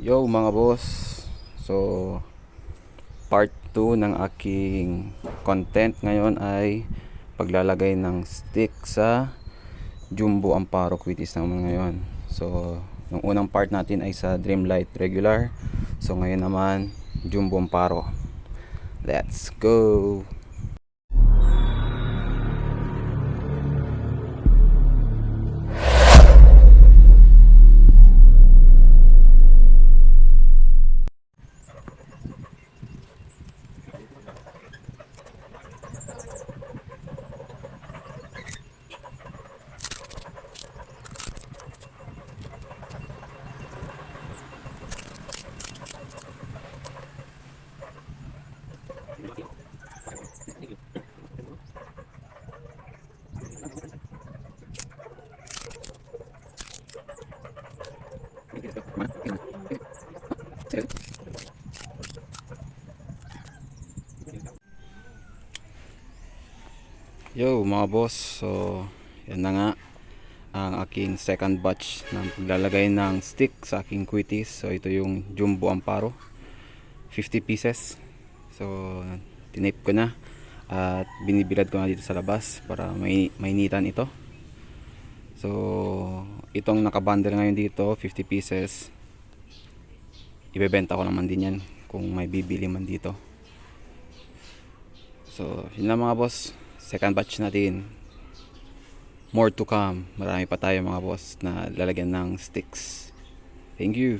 Yo mga boss. So part 2 ng aking content ngayon ay paglalagay ng stick sa Jumbo Amparo Quitis naman ngayon. So nung unang part natin ay sa Dreamlight regular. So ngayon naman Jumbo Amparo. Let's go. Yo mga boss, so yan na nga ang aking second batch ng paglalagay ng stick sa aking quitis. So ito yung Jumbo Amparo, 50 pieces. So tinape ko na at binibilad ko na dito sa labas para may mainitan ito. So itong nakabundle ngayon dito, 50 pieces. Ibebenta ko naman din yan kung may bibili man dito. So, yun lang mga boss. Second batch natin. More to come. Marami pa tayo mga boss na lalagyan ng sticks. Thank you.